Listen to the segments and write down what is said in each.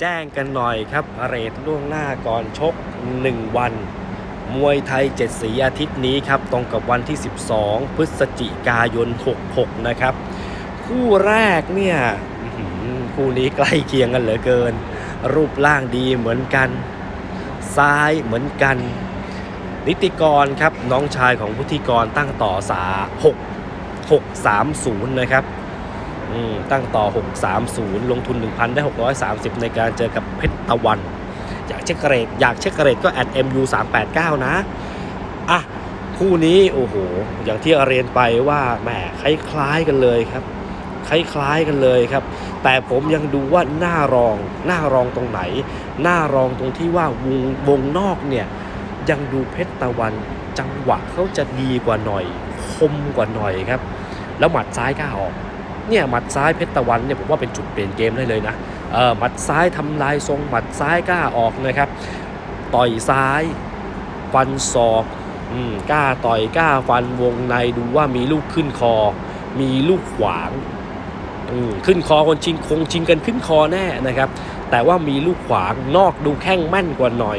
แจ้งกันหน่อยครับเรทล่วงหน้าก่อนชก 1 วัน มวยไทย 7 สีอาทิตย์นี้ครับ ตรงกับวันที่ 12 พฤศจิกายน 66 นะครับ คู่แรกเนี่ยคู่นี้ใกล้เคียงกันเหลือเกิน รูปร่างดีเหมือนกัน ซ้ายเหมือนกัน นิติกรครับน้องชายของพุทธิกรตั้งต่อสา6 630 นะครับ ตั้งต่อ 630 ลงทุน 1,000 ได้ 630 ในการเจอกับเพชรตะวัน อยากเช็คเรทอยากเช็คเรทก็แอด MU 389 นะ อะ คู่นี้ โอ้โห อย่างที่เรียนไปว่าแหมคล้ายๆกันเลยครับ คล้ายๆกันเลยครับ แต่ผมยังดูว่าหน้ารอง หน้ารองตรงไหน หน้ารองตรงที่ว่าวงวงนอกเนี่ย ยังดูเพชรตะวันจังหวะเขาจะดีกว่าหน่อย คมกว่าหน่อยครับ แล้วหมัดซ้ายกล้าออก เนี่ยหมัดซ้ายเพชรตะวันเนี่ยผมว่าเป็นจุดเปลี่ยนเกมได้เลยนะเออหมัดซ้ายทำลายทรงหมัดซ้ายกล้าออกนะครับ ต่อยซ้ายฟันศอกอืมกล้าต่อยกล้าฟันวงในดูว่ามีลูกขึ้นคอ มีลูกขวางอืมขึ้นคอคนชิงคงชิงกันขึ้นคอแน่นะครับ แต่ว่ามีลูกขวางนอกดูแข้งแม่นกว่าหน่อย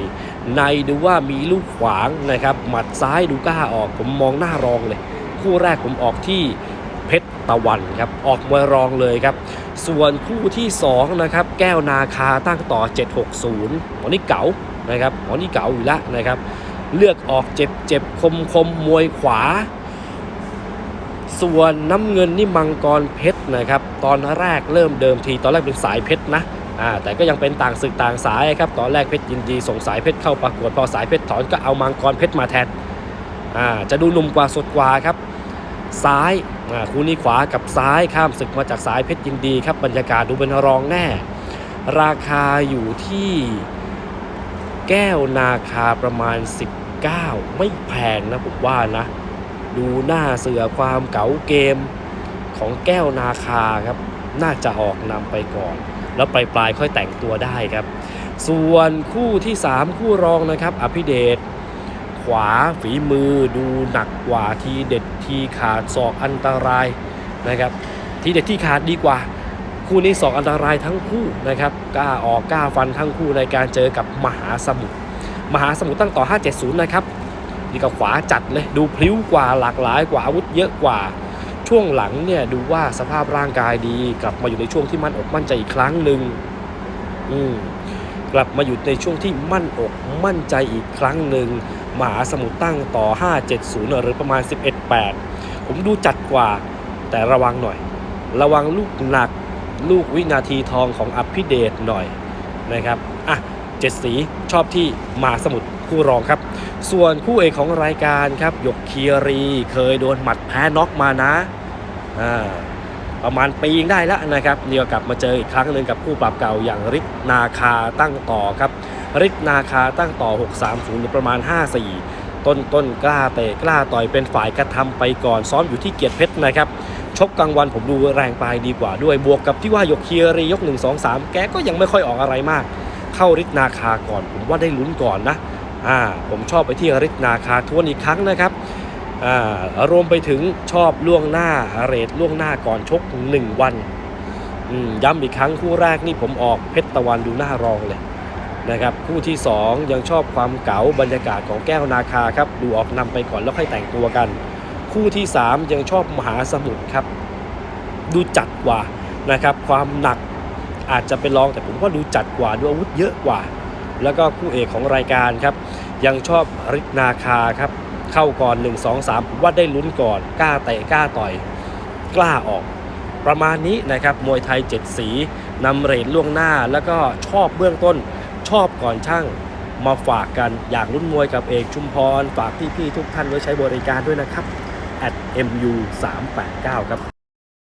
ในดูว่ามีลูกขวางนะครับ หมัดซ้ายดูกล้าออกผมมองหน้ารองเลย คู่แรกผมออกที่ เพชรตะวันครับออกมวยรองเลยครับ ส่วนคู่ที่2นะครับแก้วนาคาตั้งต่อ 760หมอนี่เก๋านะครับหมอนี่เก๋าอยู่แล้วนะครับ เลือกออกเจ็บเจ็บคมคมมวยขวา ส่วนน้ำเงินนี่มังกรเพชรนะครับ ตอนแรกเริ่มเดิมทีตอนแรกเป็นสายเพชรนะอ่าแต่ก็ยังเป็นต่างศึกต่างสายครับตอนแรกเพชรยินดีส่งสายเพชรเข้าประกวดพอสายเพชรถอนก็เอามังกรเพชรมาแทนอ่าจะดูหนุ่มกว่าสดกว่าครับ ซ้ายคู่นี้ขวากับซ้ายข้ามศึกมาจากสายเพชรยินดีครับบรรยากาศดูเป็นรองแน่ ราคาอยู่ที่แก้วนาคาประมาณ 19 ไม่แพงนะผมว่านะ ดูหน้าเสือความเก๋าเกมของแก้วนาคาครับ น่าจะออกนำไปก่อน แล้วปลายปลายๆค่อยแต่งตัวได้ครับ ส่วนคู่ที่ 3 คู่รองนะครับ อภิเดชขวาฝีมือดูหนักกว่าทีเด็ด ที่ขาดศอกอันตรายนะครับ ทีเด็ดที่ขาดดีกว่า คู่นี้ศอกอันตรายทั้งคู่นะครับกล้าออกกล้าฟันทั้งคู่ในการเจอกับมหาสมุทรมหาสมุทรตั้งต่อ 570 นะครับนี่ก็ขวาจัดเลยดูพลิ้วกว่าหลากหลายกว่าอาวุธเยอะกว่าช่วงหลังเนี่ยดูว่าสภาพร่างกายดี กลับมาอยู่ในช่วงที่มั่นอกมั่นใจอีกครั้งหนึ่งอืมกลับมาอยู่ในช่วงที่มั่นอกมั่นใจอีกครั้งหนึ่ง มหาสมุทรตั้งต่อ 570 หรือประมาณ 11.8 ผมดูจัดกว่าแต่ระวังหน่อย ระวังลูกหนักลูกวินาทีทองของอภิเดชหน่อยนะครับอะเจ็ดสีชอบที่มหาสมุทรคู่รองครับ ส่วนคู่เอกของรายการครับหยกเคียรีเคยโดนหมัดแพ้น็อกมานะอ่าประมาณปีงได้แล้วนะครับเดี๋ยวกลับมาเจออีกครั้งหนึ่งกับคู่ปรับเก่าอย่างริกนาคาตั้งต่อครับ ริกนาคาตั้งต่อ 630หรือประมาณ 54 ต้นต้นกล้าเตะกล้าต่อยเป็นฝ่ายกระทำไปก่อน ซ้อมอยู่ที่เกียรติเพชรนะครับชกกลางวันผมดูแรงปลายดีกว่าด้วยบวกกับที่ว่ายกเคียรียก 1 2 3 แกก็ยังไม่ค่อยออกอะไรมาก เข้าริกนาคาก่อน ผมว่าได้ลุ้นก่อนนะอ่าผมชอบไปที่ริกนาคาทวนอีกครั้งนะครับอ่ารวมไปถึงชอบล่วงหน้าเรทล่วงหน้าก่อนชก 1 วันย้ำอีกครั้งคู่แรกนี่ผมออกเพชรตะวันดูหน้ารองเลย นะครับคู่ที่ 2 ยังชอบความเก๋าบรรยากาศของแก้วนาคาครับดูออกนำไปก่อนแล้วค่อยแต่งตัวกัน คู่ที่ 3 ยังชอบมหาสมุทรครับ ดูจัดกว่านะครับความหนักอาจจะเป็นรองแต่ผมว่าดูจัดกว่าดูอาวุธเยอะกว่า แล้วก็คู่เอกของรายการครับ ยังชอบริกนาคาครับเข้าก่อน 1 2 3ผมว่าได้ลุ้นก่อนกล้าเตะกล้าต่อย กล้าออก ประมาณนี้นะครับมวยไทย 7 สีนำเรทล่วงหน้าแล้วก็ชอบเบื้องต้น ชอบก่อนช่างมาฝากกันอยากรุ่นมวยกับเอกชุมพร ฝากพี่ๆทุกท่านไว้ใช้บริการด้วยนะครับ at mu 389ครับ